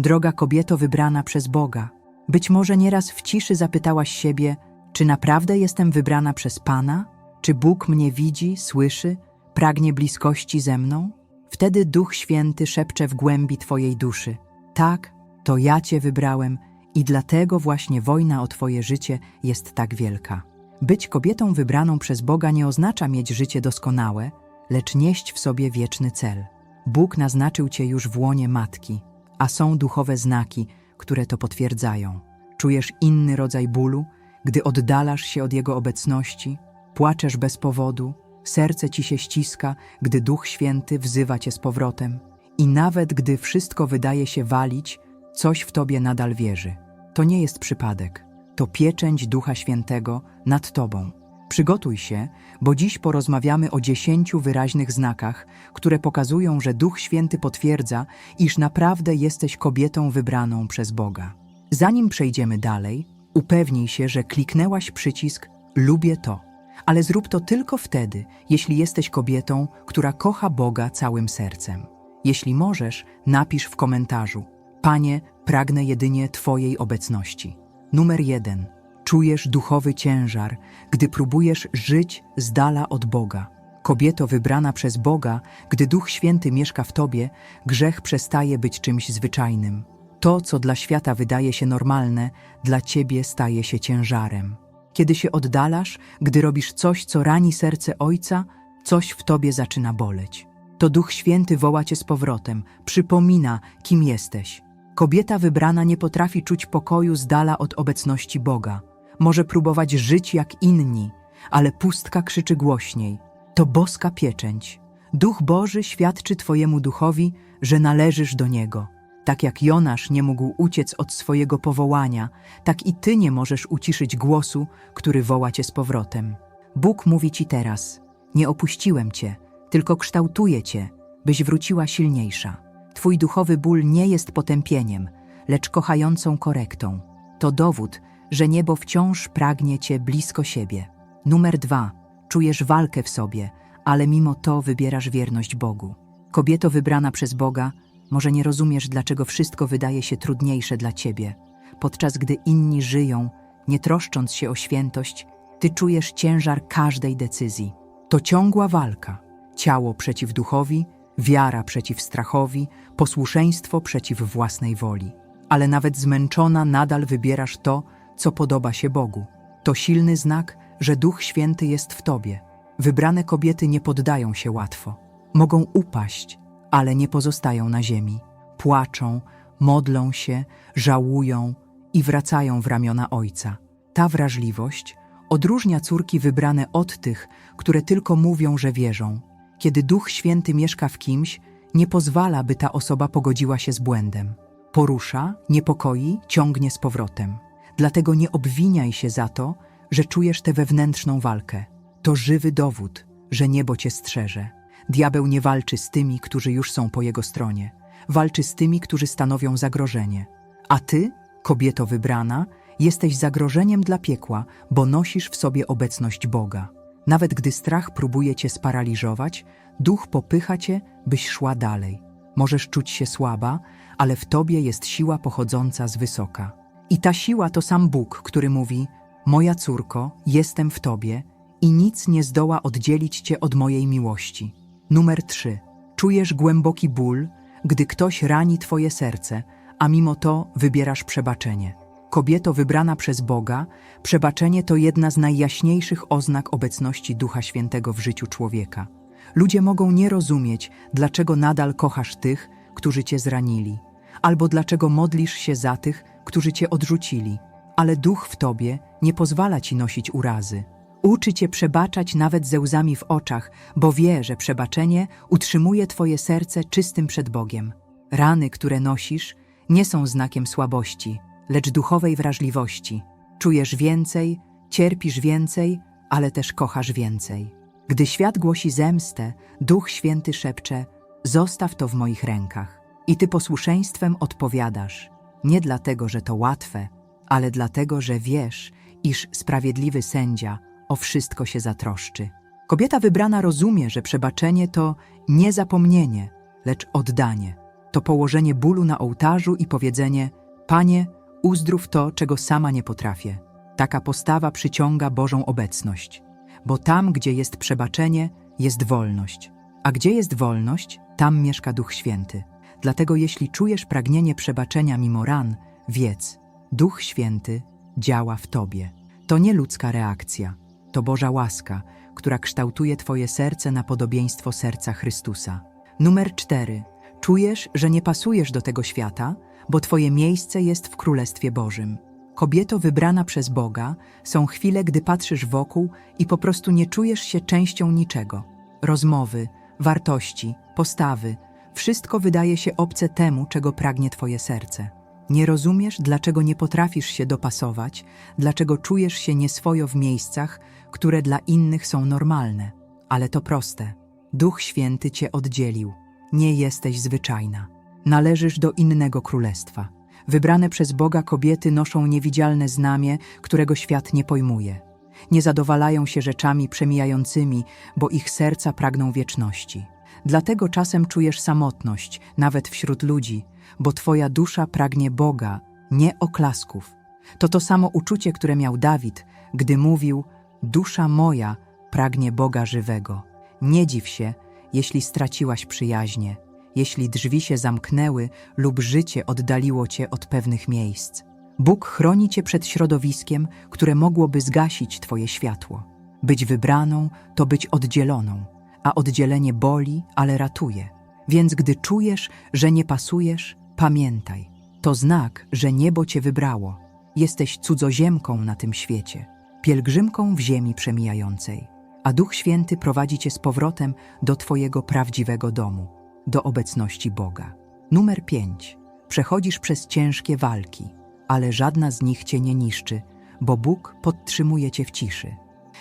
droga kobieto wybrana przez Boga. Być może nieraz w ciszy zapytałaś siebie, czy naprawdę jestem wybrana przez Pana? Czy Bóg mnie widzi, słyszy, pragnie bliskości ze mną? Wtedy Duch Święty szepcze w głębi Twojej duszy: Tak, to ja Cię wybrałem i dlatego właśnie wojna o Twoje życie jest tak wielka. Być kobietą wybraną przez Boga nie oznacza mieć życie doskonałe, lecz nieść w sobie wieczny cel. Bóg naznaczył Cię już w łonie matki, a są duchowe znaki, które to potwierdzają. Czujesz inny rodzaj bólu, gdy oddalasz się od Jego obecności, płaczesz bez powodu, serce ci się ściska, gdy Duch Święty wzywa cię z powrotem. I nawet gdy wszystko wydaje się walić, coś w tobie nadal wierzy. To nie jest przypadek, to pieczęć Ducha Świętego nad tobą. Przygotuj się, bo dziś porozmawiamy o dziesięciu wyraźnych znakach, które pokazują, że Duch Święty potwierdza, iż naprawdę jesteś kobietą wybraną przez Boga. Zanim przejdziemy dalej, upewnij się, że kliknęłaś przycisk Lubię to, ale zrób to tylko wtedy, jeśli jesteś kobietą, która kocha Boga całym sercem. Jeśli możesz, napisz w komentarzu: Panie, pragnę jedynie Twojej obecności. Numer jeden. Czujesz duchowy ciężar, gdy próbujesz żyć z dala od Boga. Kobieto wybrana przez Boga, gdy Duch Święty mieszka w tobie, grzech przestaje być czymś zwyczajnym. To, co dla świata wydaje się normalne, dla ciebie staje się ciężarem. Kiedy się oddalasz, gdy robisz coś, co rani serce Ojca, coś w tobie zaczyna boleć. To Duch Święty woła cię z powrotem, przypomina, kim jesteś. Kobieta wybrana nie potrafi czuć pokoju z dala od obecności Boga. Może próbować żyć jak inni, ale pustka krzyczy głośniej. To boska pieczęć. Duch Boży świadczy Twojemu duchowi, że należysz do Niego. Tak jak Jonasz nie mógł uciec od swojego powołania, tak i Ty nie możesz uciszyć głosu, który woła Cię z powrotem. Bóg mówi Ci teraz: Nie opuściłem Cię, tylko kształtuję Cię, byś wróciła silniejsza. Twój duchowy ból nie jest potępieniem, lecz kochającą korektą. To dowód, że niebo wciąż pragnie Cię blisko siebie. Numer dwa. Czujesz walkę w sobie, ale mimo to wybierasz wierność Bogu. Kobieto wybrana przez Boga, może nie rozumiesz, dlaczego wszystko wydaje się trudniejsze dla ciebie. Podczas gdy inni żyją, nie troszcząc się o świętość, ty czujesz ciężar każdej decyzji. To ciągła walka. Ciało przeciw duchowi, wiara przeciw strachowi, posłuszeństwo przeciw własnej woli. Ale nawet zmęczona nadal wybierasz to, co podoba się Bogu. To silny znak, że Duch Święty jest w tobie. Wybrane kobiety nie poddają się łatwo. Mogą upaść, ale nie pozostają na ziemi. Płaczą, modlą się, żałują i wracają w ramiona Ojca. Ta wrażliwość odróżnia córki wybrane od tych, które tylko mówią, że wierzą. Kiedy Duch Święty mieszka w kimś, nie pozwala, by ta osoba pogodziła się z błędem. Porusza, niepokoi, ciągnie z powrotem. Dlatego nie obwiniaj się za to, że czujesz tę wewnętrzną walkę. To żywy dowód, że niebo cię strzeże. Diabeł nie walczy z tymi, którzy już są po jego stronie. Walczy z tymi, którzy stanowią zagrożenie. A ty, kobieto wybrana, jesteś zagrożeniem dla piekła, bo nosisz w sobie obecność Boga. Nawet gdy strach próbuje cię sparaliżować, duch popycha cię, byś szła dalej. Możesz czuć się słaba, ale w tobie jest siła pochodząca z wysoka. I ta siła to sam Bóg, który mówi: Moja córko, jestem w tobie i nic nie zdoła oddzielić cię od mojej miłości. Numer 3. Czujesz głęboki ból, gdy ktoś rani twoje serce, a mimo to wybierasz przebaczenie. Kobieto wybrana przez Boga, przebaczenie to jedna z najjaśniejszych oznak obecności Ducha Świętego w życiu człowieka. Ludzie mogą nie rozumieć, dlaczego nadal kochasz tych, którzy cię zranili, albo dlaczego modlisz się za tych, którzy cię odrzucili, ale duch w tobie nie pozwala ci nosić urazy. Uczy cię przebaczać nawet ze łzami w oczach, bo wie, że przebaczenie utrzymuje twoje serce czystym przed Bogiem. Rany, które nosisz, nie są znakiem słabości, lecz duchowej wrażliwości. Czujesz więcej, cierpisz więcej, ale też kochasz więcej. Gdy świat głosi zemstę, Duch Święty szepcze: Zostaw to w moich rękach. I ty posłuszeństwem odpowiadasz. Nie dlatego, że to łatwe, ale dlatego, że wiesz, iż sprawiedliwy sędzia o wszystko się zatroszczy. Kobieta wybrana rozumie, że przebaczenie to nie zapomnienie, lecz oddanie. To położenie bólu na ołtarzu i powiedzenie: Panie, uzdrów to, czego sama nie potrafię. Taka postawa przyciąga Bożą obecność, bo tam, gdzie jest przebaczenie, jest wolność. A gdzie jest wolność, tam mieszka Duch Święty. Dlatego jeśli czujesz pragnienie przebaczenia mimo ran, wiedz, Duch Święty działa w tobie. To nie ludzka reakcja, to Boża łaska, która kształtuje twoje serce na podobieństwo serca Chrystusa. Numer cztery. Czujesz, że nie pasujesz do tego świata, bo twoje miejsce jest w Królestwie Bożym. Kobieto wybrana przez Boga, są chwile, gdy patrzysz wokół i po prostu nie czujesz się częścią niczego. Rozmowy, wartości, postawy, wszystko wydaje się obce temu, czego pragnie twoje serce. Nie rozumiesz, dlaczego nie potrafisz się dopasować, dlaczego czujesz się nieswojo w miejscach, które dla innych są normalne. Ale to proste. Duch Święty cię oddzielił. Nie jesteś zwyczajna. Należysz do innego królestwa. Wybrane przez Boga kobiety noszą niewidzialne znamie, którego świat nie pojmuje. Nie zadowalają się rzeczami przemijającymi, bo ich serca pragną wieczności. Dlatego czasem czujesz samotność, nawet wśród ludzi, bo twoja dusza pragnie Boga, nie oklasków. To to samo uczucie, które miał Dawid, gdy mówił: Dusza moja pragnie Boga żywego. Nie dziw się, jeśli straciłaś przyjaźnie, jeśli drzwi się zamknęły lub życie oddaliło cię od pewnych miejsc. Bóg chroni cię przed środowiskiem, które mogłoby zgasić twoje światło. Być wybraną to być oddzieloną, a oddzielenie boli, ale ratuje. Więc gdy czujesz, że nie pasujesz, pamiętaj. To znak, że niebo cię wybrało. Jesteś cudzoziemką na tym świecie, pielgrzymką w ziemi przemijającej, a Duch Święty prowadzi cię z powrotem do twojego prawdziwego domu, do obecności Boga. Numer 5. Przechodzisz przez ciężkie walki, ale żadna z nich cię nie niszczy, bo Bóg podtrzymuje cię w ciszy.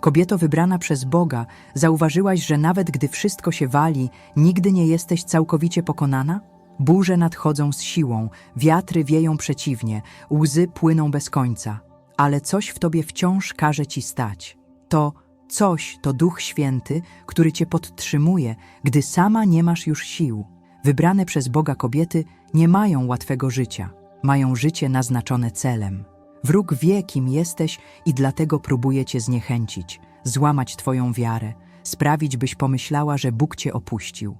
Kobieto wybrana przez Boga, zauważyłaś, że nawet gdy wszystko się wali, nigdy nie jesteś całkowicie pokonana? Burze nadchodzą z siłą, wiatry wieją przeciwnie, łzy płyną bez końca, ale coś w tobie wciąż każe ci stać. To coś to Duch Święty, który cię podtrzymuje, gdy sama nie masz już sił. Wybrane przez Boga kobiety nie mają łatwego życia, mają życie naznaczone celem. Wróg wie, kim jesteś i dlatego próbuje cię zniechęcić, złamać twoją wiarę, sprawić, byś pomyślała, że Bóg cię opuścił.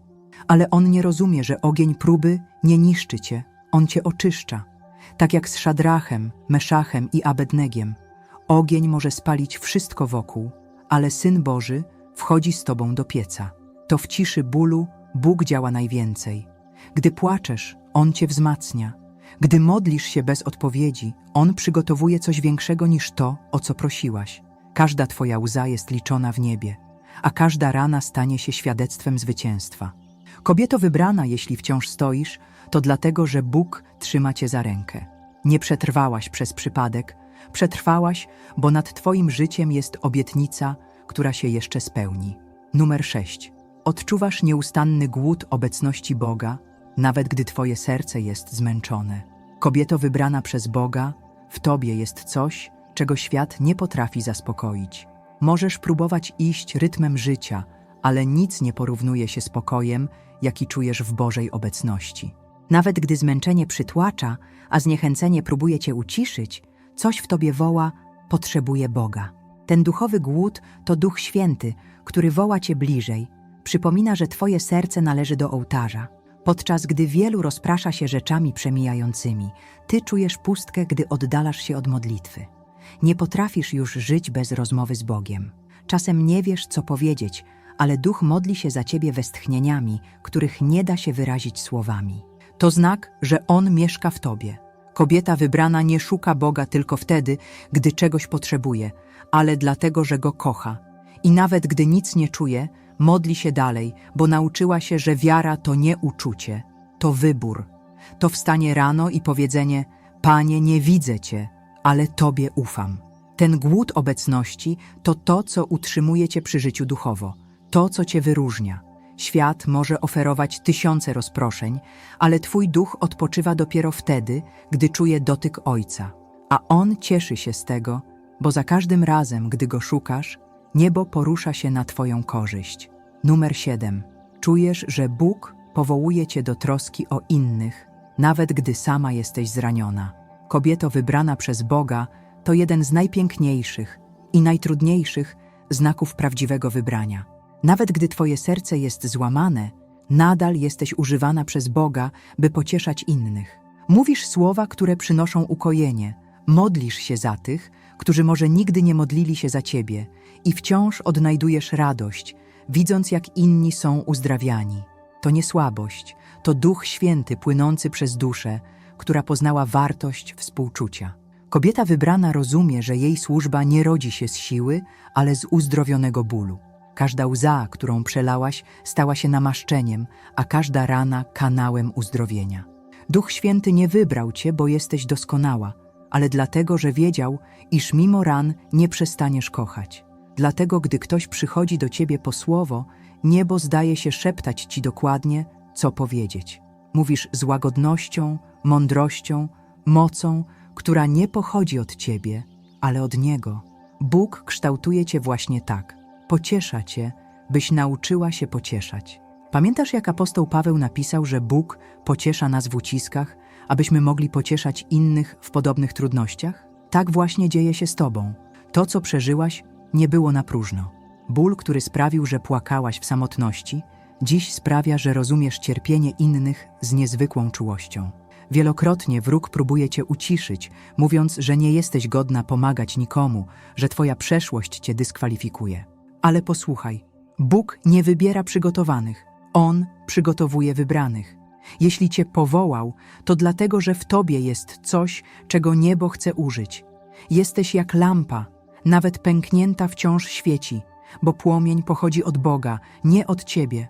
Ale on nie rozumie, że ogień próby nie niszczy cię, on cię oczyszcza. Tak jak z Szadrachem, Meszachem i Abednegiem. Ogień może spalić wszystko wokół, ale Syn Boży wchodzi z tobą do pieca. To w ciszy bólu Bóg działa najwięcej. Gdy płaczesz, On cię wzmacnia. Gdy modlisz się bez odpowiedzi, On przygotowuje coś większego niż to, o co prosiłaś. Każda twoja łza jest liczona w niebie, a każda rana stanie się świadectwem zwycięstwa. Kobieto wybrana, jeśli wciąż stoisz, to dlatego, że Bóg trzyma cię za rękę. Nie przetrwałaś przez przypadek, przetrwałaś, bo nad twoim życiem jest obietnica, która się jeszcze spełni. Numer 6. Odczuwasz nieustanny głód obecności Boga, nawet gdy twoje serce jest zmęczone. Kobieto wybrana przez Boga, w tobie jest coś, czego świat nie potrafi zaspokoić. Możesz próbować iść rytmem życia, ale nic nie porównuje się spokojem, jaki czujesz w Bożej obecności. Nawet gdy zmęczenie przytłacza, a zniechęcenie próbuje cię uciszyć, coś w tobie woła: potrzebuję Boga. Ten duchowy głód to Duch Święty, który woła cię bliżej, przypomina, że twoje serce należy do ołtarza. Podczas gdy wielu rozprasza się rzeczami przemijającymi, ty czujesz pustkę, gdy oddalasz się od modlitwy. Nie potrafisz już żyć bez rozmowy z Bogiem. Czasem nie wiesz, co powiedzieć, ale duch modli się za ciebie westchnieniami, których nie da się wyrazić słowami. To znak, że On mieszka w tobie. Kobieta wybrana nie szuka Boga tylko wtedy, gdy czegoś potrzebuje, ale dlatego, że Go kocha. I nawet gdy nic nie czuje, modli się dalej, bo nauczyła się, że wiara to nie uczucie, to wybór. To wstanie rano i powiedzenie: Panie, nie widzę Cię, ale Tobie ufam. Ten głód obecności to to, co utrzymuje Cię przy życiu duchowo, to, co Cię wyróżnia. Świat może oferować tysiące rozproszeń, ale Twój duch odpoczywa dopiero wtedy, gdy czuje dotyk Ojca. A On cieszy się z tego, bo za każdym razem, gdy Go szukasz, niebo porusza się na Twoją korzyść. Numer 7. Czujesz, że Bóg powołuje cię do troski o innych, nawet gdy sama jesteś zraniona. Kobieto wybrana przez Boga to jeden z najpiękniejszych i najtrudniejszych znaków prawdziwego wybrania. Nawet gdy twoje serce jest złamane, nadal jesteś używana przez Boga, by pocieszać innych. Mówisz słowa, które przynoszą ukojenie, modlisz się za tych, którzy może nigdy nie modlili się za ciebie i wciąż odnajdujesz radość, widząc jak inni są uzdrawiani. To nie słabość, to Duch Święty płynący przez duszę, która poznała wartość współczucia. Kobieta wybrana rozumie, że jej służba nie rodzi się z siły, ale z uzdrowionego bólu. Każda łza, którą przelałaś, stała się namaszczeniem, a każda rana kanałem uzdrowienia. Duch Święty nie wybrał cię, bo jesteś doskonała, ale dlatego, że wiedział, iż mimo ran nie przestaniesz kochać. Dlatego, gdy ktoś przychodzi do ciebie po słowo, niebo zdaje się szeptać ci dokładnie, co powiedzieć. Mówisz z łagodnością, mądrością, mocą, która nie pochodzi od ciebie, ale od Niego. Bóg kształtuje cię właśnie tak. Pociesza cię, byś nauczyła się pocieszać. Pamiętasz, jak apostoł Paweł napisał, że Bóg pociesza nas w uciskach, abyśmy mogli pocieszać innych w podobnych trudnościach? Tak właśnie dzieje się z tobą. To, co przeżyłaś, nie było na próżno. Ból, który sprawił, że płakałaś w samotności, dziś sprawia, że rozumiesz cierpienie innych z niezwykłą czułością. Wielokrotnie wróg próbuje cię uciszyć, mówiąc, że nie jesteś godna pomagać nikomu, że twoja przeszłość cię dyskwalifikuje. Ale posłuchaj, Bóg nie wybiera przygotowanych, On przygotowuje wybranych. Jeśli cię powołał, to dlatego, że w tobie jest coś, czego niebo chce użyć. Jesteś jak lampa, nawet pęknięta wciąż świeci, bo płomień pochodzi od Boga, nie od ciebie.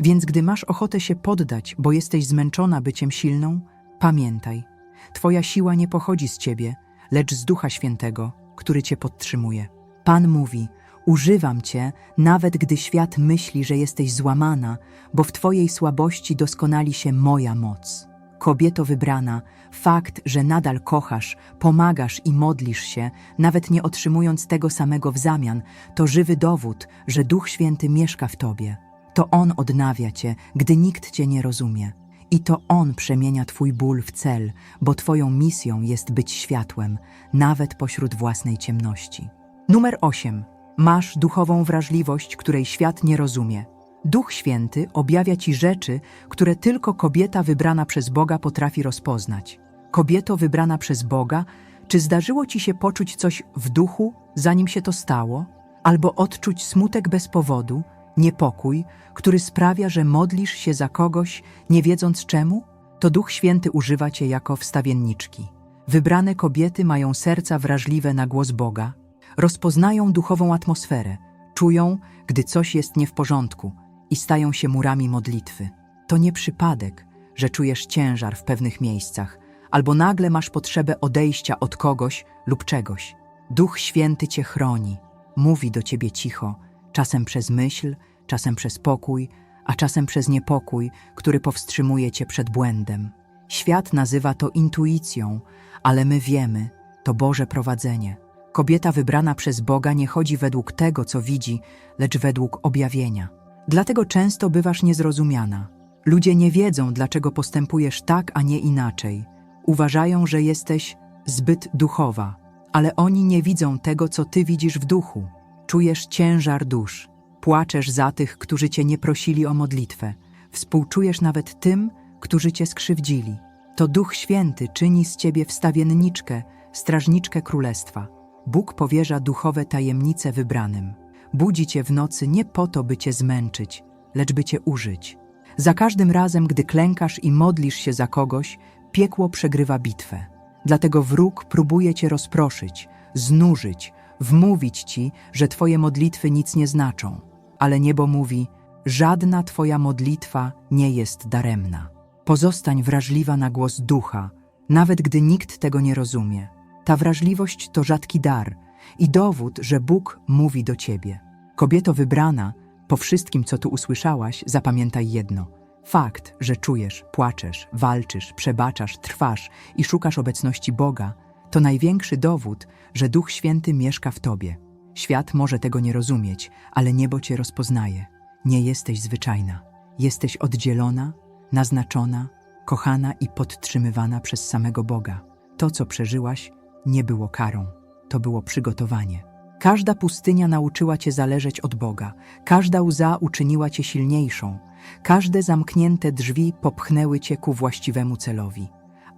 Więc gdy masz ochotę się poddać, bo jesteś zmęczona byciem silną, pamiętaj, twoja siła nie pochodzi z ciebie, lecz z Ducha Świętego, który cię podtrzymuje. Pan mówi: Używam cię, nawet gdy świat myśli, że jesteś złamana, bo w twojej słabości doskonali się moja moc. Kobieto wybrana, fakt, że nadal kochasz, pomagasz i modlisz się, nawet nie otrzymując tego samego w zamian, to żywy dowód, że Duch Święty mieszka w tobie. To On odnawia cię, gdy nikt cię nie rozumie. I to On przemienia twój ból w cel, bo twoją misją jest być światłem, nawet pośród własnej ciemności. Numer 8. Masz duchową wrażliwość, której świat nie rozumie. Duch Święty objawia ci rzeczy, które tylko kobieta wybrana przez Boga potrafi rozpoznać. Kobieto wybrana przez Boga, czy zdarzyło ci się poczuć coś w duchu, zanim się to stało? Albo odczuć smutek bez powodu, niepokój, który sprawia, że modlisz się za kogoś, nie wiedząc czemu? To Duch Święty używa cię jako wstawienniczki. Wybrane kobiety mają serca wrażliwe na głos Boga, rozpoznają duchową atmosferę, czują, gdy coś jest nie w porządku i stają się murami modlitwy. To nie przypadek, że czujesz ciężar w pewnych miejscach, albo nagle masz potrzebę odejścia od kogoś lub czegoś. Duch Święty cię chroni, mówi do ciebie cicho, czasem przez myśl, czasem przez pokój, a czasem przez niepokój, który powstrzymuje cię przed błędem. Świat nazywa to intuicją, ale my wiemy, to Boże prowadzenie. Kobieta wybrana przez Boga nie chodzi według tego, co widzi, lecz według objawienia. Dlatego często bywasz niezrozumiana. Ludzie nie wiedzą, dlaczego postępujesz tak, a nie inaczej. Uważają, że jesteś zbyt duchowa, ale oni nie widzą tego, co ty widzisz w duchu. Czujesz ciężar dusz, płaczesz za tych, którzy cię nie prosili o modlitwę, współczujesz nawet tym, którzy cię skrzywdzili. To Duch Święty czyni z ciebie wstawienniczkę, strażniczkę królestwa. Bóg powierza duchowe tajemnice wybranym. Budzi cię w nocy nie po to, by cię zmęczyć, lecz by cię użyć. Za każdym razem, gdy klękasz i modlisz się za kogoś, piekło przegrywa bitwę. Dlatego wróg próbuje cię rozproszyć, znużyć, wmówić ci, że twoje modlitwy nic nie znaczą. Ale niebo mówi: Żadna twoja modlitwa nie jest daremna. Pozostań wrażliwa na głos ducha, nawet gdy nikt tego nie rozumie. Ta wrażliwość to rzadki dar i dowód, że Bóg mówi do ciebie. Kobieto wybrana, po wszystkim, co tu usłyszałaś, zapamiętaj jedno. Fakt, że czujesz, płaczesz, walczysz, przebaczasz, trwasz i szukasz obecności Boga, to największy dowód, że Duch Święty mieszka w tobie. Świat może tego nie rozumieć, ale niebo cię rozpoznaje. Nie jesteś zwyczajna. Jesteś oddzielona, naznaczona, kochana i podtrzymywana przez samego Boga. To, co przeżyłaś, nie było karą, to było przygotowanie. Każda pustynia nauczyła cię zależeć od Boga, każda łza uczyniła cię silniejszą, każde zamknięte drzwi popchnęły cię ku właściwemu celowi.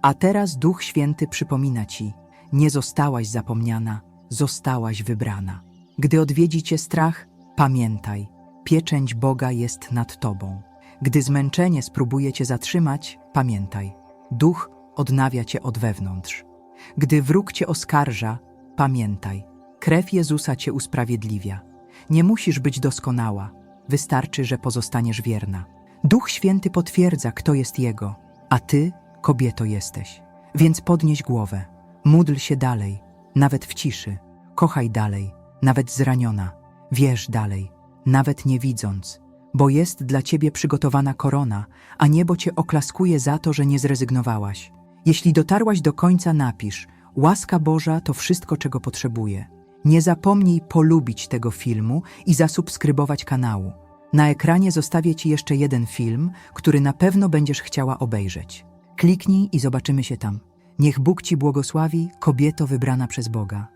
A teraz Duch Święty przypomina ci: nie zostałaś zapomniana, zostałaś wybrana. Gdy odwiedzi cię strach, pamiętaj, pieczęć Boga jest nad tobą. Gdy zmęczenie spróbuje cię zatrzymać, pamiętaj, Duch odnawia cię od wewnątrz. Gdy wróg cię oskarża, pamiętaj, krew Jezusa cię usprawiedliwia. Nie musisz być doskonała, wystarczy, że pozostaniesz wierna. Duch Święty potwierdza, kto jest Jego, a ty, kobieto, jesteś. Więc podnieś głowę, módl się dalej, nawet w ciszy, kochaj dalej, nawet zraniona, wierz dalej, nawet nie widząc, bo jest dla ciebie przygotowana korona, a niebo cię oklaskuje za to, że nie zrezygnowałaś. Jeśli dotarłaś do końca, napisz: Łaska Boża to wszystko, czego potrzebuję. Nie zapomnij polubić tego filmu i zasubskrybować kanału. Na ekranie zostawię Ci jeszcze jeden film, który na pewno będziesz chciała obejrzeć. Kliknij i zobaczymy się tam. Niech Bóg Ci błogosławi, kobieto wybrana przez Boga.